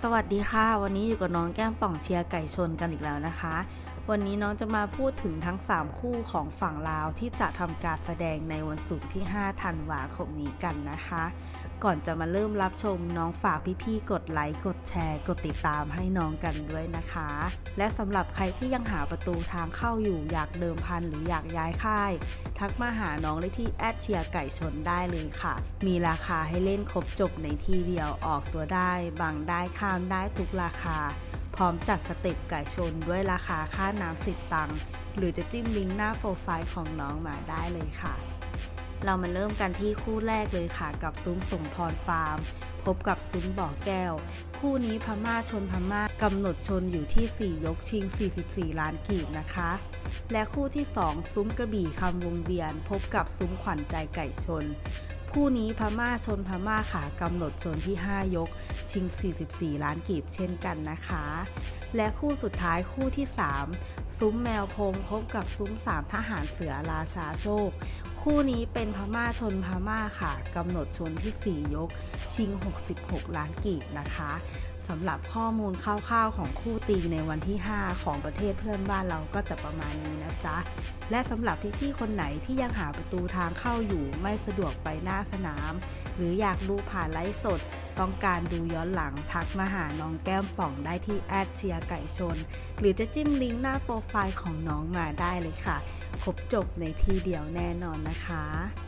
สวัสดีค่ะ วันนี้อยู่กับน้องแก้มป่องเชียร์ไก่ชนกันอีกแล้วนะคะ วันนี้น้องจะมาพูดถึงทั้ง 3 คู่ของฝั่งลาวที่จะทำการแสดงในวันศุกร์ที่ 5 ธันวาคมนี้กันนะคะ ก่อนจะมาเริ่มรับชมน้องฝากพี่ๆ กดไลค์ กดแชร์ กดติดตามให้น้องกันด้วยนะคะ และสำหรับใครที่ยังหาประตูทางเข้าอยู่อยากเดิมพันหรืออยากย้ายค่าย ทักมาหาน้องได้ที่แอดเชียร์ไก่ชนได้เลยค่ะ มีราคาให้เล่นครบจบในที่เดียวออกตัวได้บังได้ข้ามได้ทุกราคา พร้อมจัดสเต็ปไก่ชนด้วยราคาค่าน้ำสิบตังค์หรือจะจิ้มลิงก์หน้าโปรไฟล์ของน้องมาได้เลยค่ะ เรามาเริ่มกันที่คู่แรกเลยค่ะ กับซุ้มสมพรฟาร์ม พบกับซุ้มบ่อแก้ว คู่นี้พม่าชนพม่ากำหนดชนอยู่ที่ 4 ยกชิง 44 ล้านกีบนะคะ และคู่ที่ 2 ซุ้มกระบี่คำวงเวียน พบกับซุ้มขวัญใจไก่ชน คู่นี้พม่าชนพม่าค่ะกำหนดชนที่ 5 ยก ชิง 44 ล้านกีบเช่นกันนะคะ และคู่สุดท้ายคู่ที่ 3 ซุ้มแมวพงพบกับซุ้ม 3 ทหารเสือราชาโชค คู่นี้เป็นพม่าชนพม่าค่ะกำหนดชนที่ 4 ยก ชิง 66 ล้านกีบนะคะสำหรับข้อมูลคร่าวๆของคู่ตีในวันที่ 5 ของประเทศเพื่อนบ้านเราก็จะประมาณนี้นะจ๊ะ และสำหรับพี่ๆคนไหนที่ยังหาประตูทางเข้าอยู่ไม่สะดวกไปหน้าสนาม หรืออยากดูผ่านไลฟ์สด ต้องการดูย้อนหลังทักมาหาน้องแก้มป่องได้ที่แอดเชียไก่ชน หรือจะจิ้มลิงก์หน้าโปรไฟล์ของน้องมาได้เลยค่ะ ครบจบในที่เดียวแน่นอนนะคะ